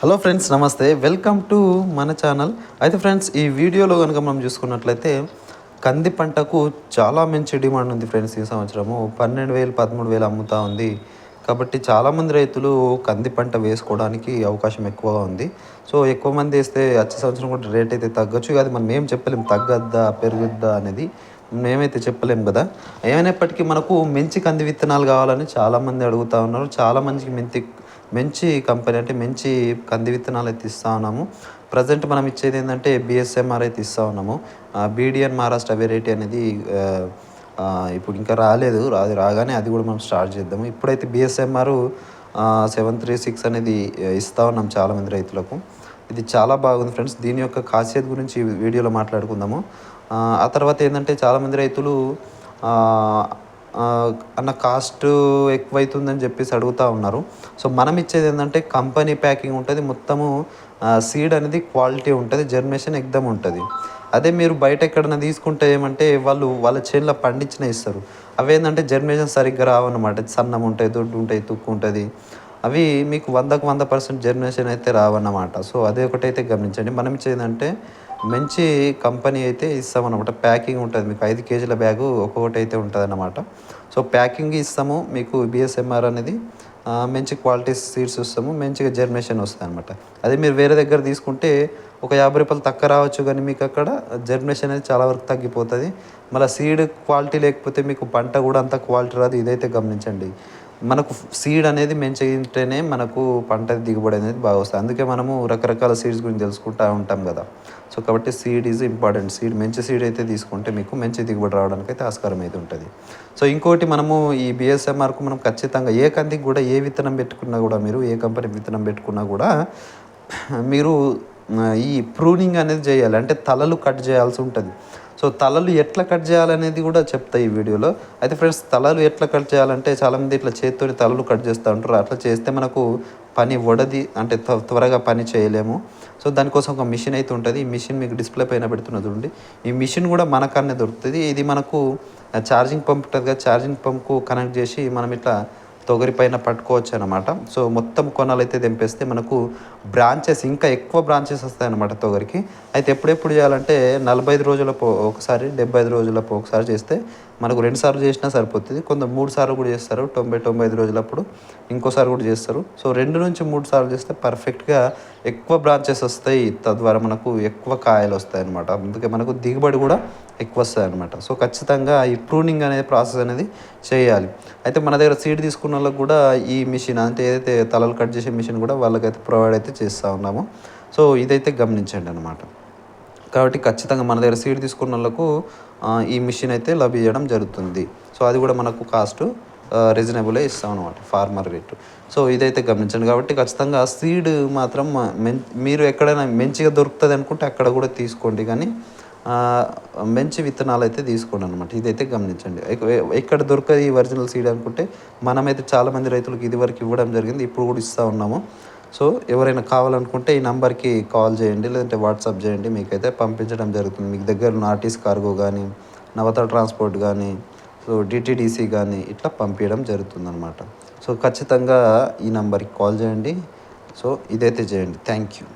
Hello friends నమస్తే. Welcome to మన channel అయితే ఫ్రెండ్స్ ఈ వీడియోలో కనుక మనం చూసుకున్నట్లయితే కంది పంటకు చాలా మంచి డిమాండ్ ఉంది ఫ్రెండ్స్ ఈ సంవత్సరము. పన్నెండు వేలు పదమూడు వేలు అమ్ముతూ ఉంది. కాబట్టి చాలామంది రైతులు కంది పంట వేసుకోవడానికి అవకాశం ఎక్కువగా ఉంది. సో ఎక్కువ మంది వేస్తే వచ్చే సంవత్సరం కూడా రేట్ అయితే తగ్గొచ్చు. అది మనం ఏం చెప్పలేం తగ్గద్దా పెరుగుద్దా అనేది మేమైతే చెప్పలేం కదా. ఏమైనప్పటికీ మనకు మంచి కంది విత్తనాలు కావాలని చాలామంది అడుగుతా ఉన్నారు. చాలా మందికి మెంతి మంచి కంపెనీ అంటే మంచి కంది విత్తనాలు అయితే ఇస్తూ ఉన్నాము. ప్రజెంట్ మనం ఇచ్చేది ఏంటంటే బిఎస్ఎంఆర్ అయితే ఇస్తూ ఉన్నాము. బీడిఎన్ మహారాష్ట్ర వెరైటీ అనేది ఇప్పుడు ఇంకా రాలేదు. రాదు రాగానే అది కూడా మనం స్టార్ట్ చేద్దాము. ఇప్పుడైతే బిఎస్ఎంఆర్ సెవెన్ త్రీ సిక్స్ అనేది ఇస్తూ ఉన్నాం చాలామంది రైతులకు. ఇది చాలా బాగుంది ఫ్రెండ్స్ దీని యొక్క ఖాసియత్ గురించి వీడియోలో మాట్లాడుకుందాము. ఆ, తర్వాత ఏంటంటే చాలామంది రైతులు అన్న కాస్ట్ ఎక్కువైతుందని చెప్పేసి అడుగుతూ ఉన్నారు. సో మనం ఇచ్చేది ఏంటంటే కంపెనీ ప్యాకింగ్ ఉంటుంది. మొత్తము సీడ్ అనేది క్వాలిటీ ఉంటుంది. జర్మినేషన్ ఎగ్దమ్ ఉంటుంది. అదే మీరు బయట ఎక్కడైనా తీసుకుంటే ఏమంటే వాళ్ళు వాళ్ళ చేనులో పండించిన ఇస్తారు. అవి ఏంటంటే జర్మినేషన్ సరిగ్గా రావన్నమాట. సన్నం ఉంటాయి దొడ్డు ఉంటాయి తుక్కు ఉంటుంది. అవి మీకు వందకు వంద పర్సెంట్ జర్మినేషన్ అయితే రావన్నమాట. సో అదే ఒకటైతే గమనించండి. మనం ఇచ్చేదంటే మంచి కంపెనీ అయితే ఇస్తామన్నమాట. ప్యాకింగ్ ఉంటుంది. మీకు ఐదు కేజీల బ్యాగు ఒక్కొక్కటి అయితే ఉంటుంది అన్నమాట సో ప్యాకింగ్ ఇస్తాము. మీకు బిఎస్ఎంఆర్ అనేది మంచి క్వాలిటీ సీడ్స్ ఇస్తాము. మంచిగా జర్మినేషన్ వస్తుంది అనమాట అదే మీరు వేరే దగ్గర తీసుకుంటే ఒక యాభై రూపాయలు తక్కువ రావచ్చు కానీ మీకు అక్కడ జర్మినేషన్ అనేది చాలా వరకు తగ్గిపోతుంది. మళ్ళీ సీడ్ క్వాలిటీ లేకపోతే మీకు పంట కూడా అంత క్వాలిటీ రాదు. ఇదైతే గమనించండి. మనకు సీడ్ అనేది మంచిగా ఉంటేనే మనకు పంట దిగుబడి అనేది బాగా వస్తుంది. అందుకే మనము రకరకాల సీడ్స్ గురించి తెలుసుకుంటూ ఉంటాం కదా. సో కాబట్టి సీడ్ ఈజ్ ఇంపార్టెంట్ సీడ్ మంచి సీడ్ అయితే తీసుకుంటే మీకు మంచి దిగుబడి రావడానికి అయితే ఆస్కారం అయితే ఉంటుంది. సో ఇంకోటి మనము ఈ బిఎస్ఎంఆర్కు మనం ఖచ్చితంగా ఏ కందికి కూడా ఏ విత్తనం పెట్టుకున్నా కూడా మీరు ఏ కంపెనీ విత్తనం పెట్టుకున్నా కూడా మీరు ఈ ప్రూనింగ్ అనేది చేయాలి. అంటే తలలు కట్ చేయాల్సి ఉంటుంది. సో తలలు ఎట్లా కట్ చేయాలనేది కూడా చెప్తాయి ఈ వీడియోలో. అయితే ఫ్రెండ్స్ తలలు ఎట్లా కట్ చేయాలంటే చాలామంది ఇట్లా చేతితో తలలు కట్ చేస్తూ ఉంటారు. అట్లా చేస్తే మనకు పని వడది అంటే త్వరగా పని చేయలేము. సో దానికోసం ఒక మిషన్ అయితే ఉంటుంది. ఈ మిషన్ మీకు డిస్ప్లే పైన పెడుతున్నది చూడండి. ఈ మిషన్ కూడా మనకన్నే దొరుకుతుంది. ఇది మనకు ఛార్జింగ్ పంప్ ఉంటుంది కదా ఛార్జింగ్ పంప్కు కనెక్ట్ చేసి మనం ఇట్లా తొగరి పైన పట్టుకోవచ్చు అనమాట సో మొత్తం కొనాలు అయితే తెంపేస్తే మనకు బ్రాంచెస్ ఇంకా ఎక్కువ బ్రాంచెస్ వస్తాయి అనమాట తొగరికి. అయితే ఎప్పుడెప్పుడు చేయాలంటే నలభై ఐదు రోజులపు ఒకసారి డెబ్బై ఐదు రోజులపు ఒకసారి చేస్తే మనకు రెండు సార్లు చేసినా సరిపోతుంది. కొంత మూడు సార్లు కూడా చేస్తారు. తొంభై తొంభై ఐదు రోజులప్పుడు ఇంకోసారి కూడా చేస్తారు. సో రెండు నుంచి మూడు సార్లు చేస్తే పర్ఫెక్ట్గా ఎక్కువ బ్రాంచెస్ వస్తాయి. తద్వారా మనకు ఎక్కువ కాయలు వస్తాయి అనమాట అందుకే మనకు దిగుబడి కూడా ఎక్కువ వస్తాయి అనమాట సో ఖచ్చితంగా ఈ ప్రూనింగ్ అనేది ప్రాసెస్ అనేది చేయాలి. అయితే మన దగ్గర సీడ్ తీసుకున్న వాళ్ళకి కూడా ఈ మిషన్ అంటే ఏదైతే తలలు కట్ చేసే మిషన్ కూడా వాళ్ళకైతే ప్రొవైడ్ అయితే చేస్తూ ఉన్నాము. సో ఇదైతే గమనించండి అనమాట కాబట్టి ఖచ్చితంగా మన దగ్గర సీడ్ తీసుకున్న వాళ్ళకు ఈ మిషన్ అయితే లభించడం జరుగుతుంది. సో అది కూడా మనకు కాస్ట్ రీజనబులే ఇస్తాం అనమాట ఫార్మర్ రేట్ సో ఇదైతే గమనించండి. కాబట్టి ఖచ్చితంగా సీడ్ మాత్రం మెన్ మీరు ఎక్కడైనా మంచిగా దొరుకుతుంది అనుకుంటే అక్కడ కూడా తీసుకోండి. కానీ మంచి విత్తనాలు అయితే తీసుకోండి అనమాట ఇదైతే గమనించండి ఎక్కడ దొరకదు ఈ ఒరిజినల్ సీడ్ అనుకుంటే మనమైతే చాలామంది రైతులకు ఇదివరకు ఇవ్వడం జరిగింది. ఇప్పుడు కూడా ఇస్తూ ఉన్నాము. సో ఎవరైనా కావాలనుకుంటే ఈ నెంబర్కి కాల్ చేయండి లేదంటే వాట్సాప్ చేయండి. మీకైతే పంపించడం జరుగుతుంది. మీకు దగ్గర ఉన్న ఆర్టీస్ కార్గో కానీ నవత ట్రాన్స్పోర్ట్ కానీ సో డిటీడీసీ కానీ ఇట్లా పంపించడం జరుగుతుంది అనమాట సో ఖచ్చితంగా ఈ నెంబర్కి కాల్ చేయండి. సో ఇదైతే చేయండి. Thank you